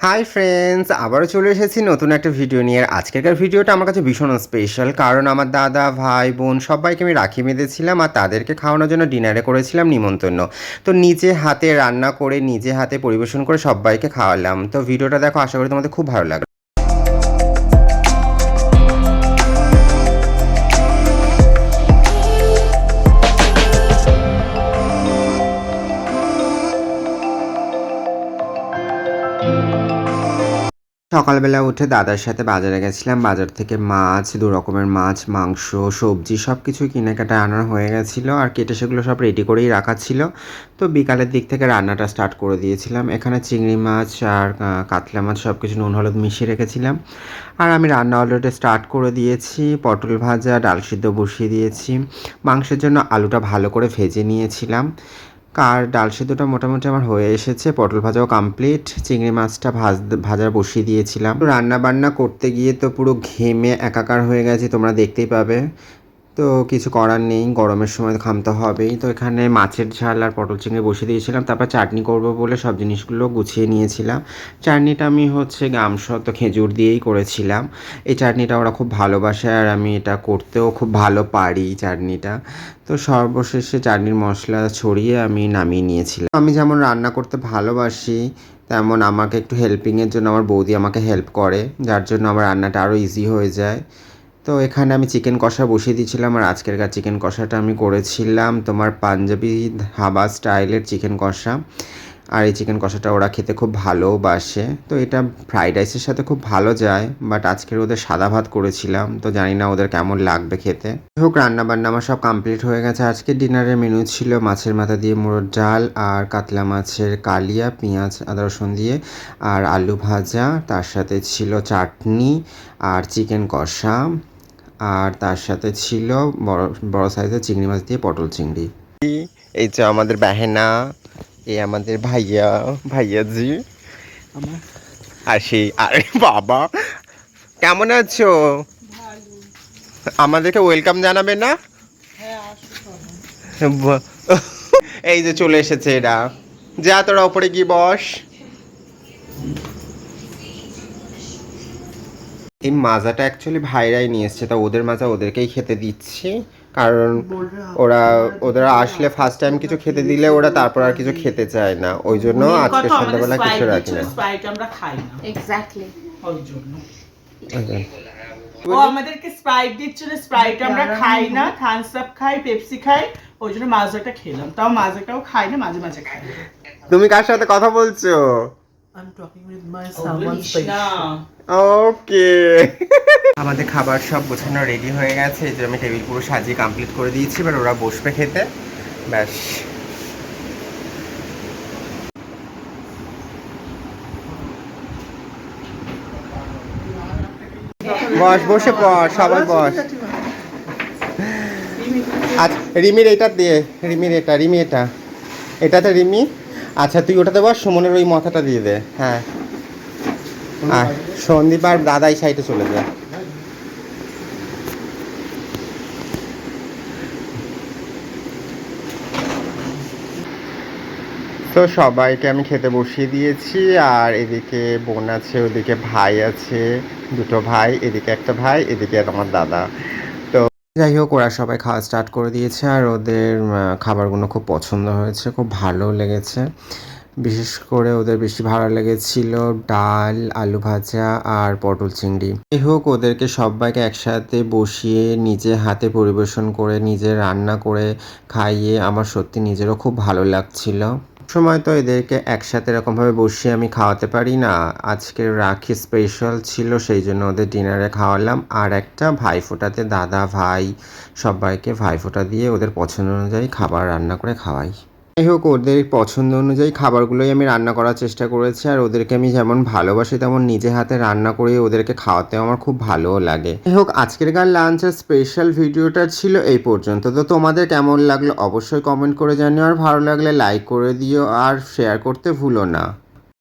Hi friends আবারও চলে এসেছি নতুন একটা ভিডিও নিয়ে। আর আজকেরকার ভিডিওটা আমার কাছে ভীষণ স্পেশাল কারণ আমার দাদা, ভাই, বোন সবাইকে আমি রাখি বেঁধেছিলাম আর তাদেরকে খাওয়ানোর জন্য ডিনারে করেছিলাম নিমন্ত্রণ। তো নিজে হাতে রান্না করে, নিজে হাতে পরিবেশন করে সবাইকে খাওয়ালাম। তো ভিডিওটা দেখো, আশা করি তোমাদের খুব ভালো লাগবে সকালবেলা উঠে দাদার সাথে বাজারে গেছিলাম। বাজার থেকে মাছ, দু রকমের মাছ, মাংস, সবজি সব কিছু কেনাকাটা আনার হয়ে গেছিল আর কেটে সেগুলো সব রেডি করেই রাখা ছিল। তো বিকালের দিক থেকে রান্নাটা স্টার্ট করে দিয়েছিলাম। এখানে চিংড়ি মাছ আর কাতলা মাছ সব কিছু নুন হলুদ মিশিয়ে রেখেছিলাম। আর আমি রান্না অলরেডি স্টার্ট করে দিয়েছি। পটল ভাজা, ডাল সিদ্ধ বসিয়ে দিয়েছি। মাংসের জন্য আলুটা ভালো করে ভেজে নিয়েছিলাম। কার ডাল সেদ্ধটা মোটামুটি আমার হয়ে এসেছে, পটল ভাজাও কমপ্লিট চিংড়ি মাছটা ভাজ, ভাজা বসিয়ে দিয়েছিলাম। রান্না বান্না করতে গিয়ে তো পুরো ঘেমে একাকার হয়ে গেছে, তোমরা দেখতেই পাবে। তো কিছু করার নেই, গরমের সময় তো খামতে হবেই। তো এখানে মাছের ঝাল আর পটল চিংড়ি বসিয়ে দিয়েছিলাম, তারপর চাটনি করব বলে সব জিনিসগুলো গুছিয়ে নিয়েছিলাম। চাটনিটা আমি হচ্ছে গামসত খেজুর দিয়েই করেছিলাম। এই চাটনিটা ওরা খুব ভালোবাসে আর আমি এটা করতেও খুব ভালো পারি চাটনিটা। তো সর্বশেষে চাটনির মশলা ছড়িয়ে আমি নামিয়ে নিয়েছিলাম। আমি যেমন রান্না করতে ভালোবাসি, তেমন আমাকে একটু হেল্পিংয়ের জন্য আমার বৌদি আমাকে হেল্প করে, যার জন্য আমার রান্নাটা আরও ইজি হয়ে যায়। তো এখানে আমি চিকেন কষা বসিয়ে দিয়েছিলাম আর আজকের কার চিকেন কষাটা আমি করেছিলাম তোমার পাঞ্জাবি ধাবা স্টাইলের চিকেন কষা। আর এই চিকেন কষাটা ওরা খেতে খুব ভালোবাসে তো এটা ফ্রাইড রাইসের সাথে খুব ভালো যায় বাট আজকের ওদের সাদা ভাত করেছিলাম, তো জানি না ওদের কেমন লাগবে খেতে। হোক রান্না বান্না আমার সব কমপ্লিট হয়ে গেছে। আজকে ডিনারের মেনু ছিল মাছের মাথা দিয়ে মুড়োর ডাল আর কাতলা মাছের কালিয়া, পেঁয়াজ, আদা রসুন দিয়ে আর আলু ভাজা। তার সাথে ছিল চাটনি আর চিকেন কষা। আর তার সাথে ছিল বড় বড় সাইজের চিংড়ি মাছ দিয়ে পটল চিংড়ি। এই যে আমাদের বাহেনা, এই আমাদের ভাইয়া, ভাইয়াজি। আর সেই, আরে বাবা। কেমন আছো? আমাদেরকে ওয়েলকাম জানাবে না? এই যে চলে এসেছে এরা। যা তোরা ওপরে গিয়ে বস। এই মাজাটা অ্যাকচুয়ালি ভাইরাই নিয়ে এসছে তা ওদের মাজা ওদেরকেই খেতে দিচ্ছি। কারণ ওরা ওরা আসলে ফার্স্ট টাইম কিছু খেতে দিলে ওরা তারপর আর কিছু খেতে চায় না। ওই জন্য আজকে সন্ধ্যাবেলা কিছু রাখি না। আমরা খাই না। এক্স্যাক্টলি ওই জন্য। ও আমাদেরকে স্প্রাইট দিচ্ছিল স্প্রাইট আমরা খাই না থামস আপ খাই পেপসি খাই ওই জন্য মাজাটা খেলাম। তাও মাজাটাও খাই না মাঝে মাঝে খাই তুমি কার সাথে কথা বলছো? I'm talking with my someone special. ওকে আমাদের খাবার সব গোছানো রেডি হয়ে গেছে। এই যে আমি টেবিল পুরো সাজিয়ে কমপ্লিট করে দিয়েছি এবার ওরা বসবে খেতে। ব্যাস। বস বসে পড় সবাই বস। আচ্ছা রিমির এটা দিয়ে রিমির এটা রিমি এটা। এটাতে রিমি? আচ্ছা তুই ওটাতে বস, সুমনের ওই মাথাটা দিয়ে দে। হ্যাঁ। আর সন্দীপ আর দাদাই সাইডে চলে যায়। তো সবাইকে আমি খেতে বসিয়ে দিয়েছি, আর এদিকে বোন আছে, ওদিকে ভাই আছে, দুটো ভাই, এদিকে একটা ভাই, এদিকে আমার দাদা। যাই হোক, ওরা সবাই খাওয়া স্টার্ট করে দিয়েছে আর ওদের খাবারগুলো খুব পছন্দ হয়েছে, খুব ভালো লেগেছে। বিশেষ করে ওদের বেশি ভালো লেগেছিল ডাল, আলু ভাজা আর পটল চিংড়ি। যাই হোক, ওদেরকে সবাইকে একসাথে বসিয়ে নিজে হাতে পরিবেশন করে, নিজে রান্না করে খাইয়ে আমার সত্যি নিজেরও খুব ভালো লাগছিল। সময় তো এদেরকে একসাথে এরকমভাবে বসিয়ে আমি খাওয়াতে পারি না। আজকে রাখি স্পেশাল ছিল, সেই জন্য ওদের ডিনারে খাওয়ালাম। আর একটা ভাই ফোটাতে, দাদা, ভাই, সবাইকে ভাই ফোটা দিয়ে ওদের পছন্দ অনুযায়ী খাবার রান্না করে খাওয়াই। যাই হোক, ওদের পছন্দ অনুযায়ী খাবারগুলোই আমি রান্না করার চেষ্টা করেছি, আর ওদেরকে আমি যেমন ভালোবাসি তেমন নিজে হাতে রান্না করে ওদেরকে খাওয়াতেও আমার খুব ভালোও লাগে। যাই হোক, আজকের লাঞ্চের স্পেশাল ভিডিওটা ছিল এই পর্যন্ত। তো তোমাদের কেমন লাগল অবশ্যই কমেন্ট করে জানিও, আর ভালো লাগলে লাইক করে দিও, আর শেয়ার করতে ভুলো না।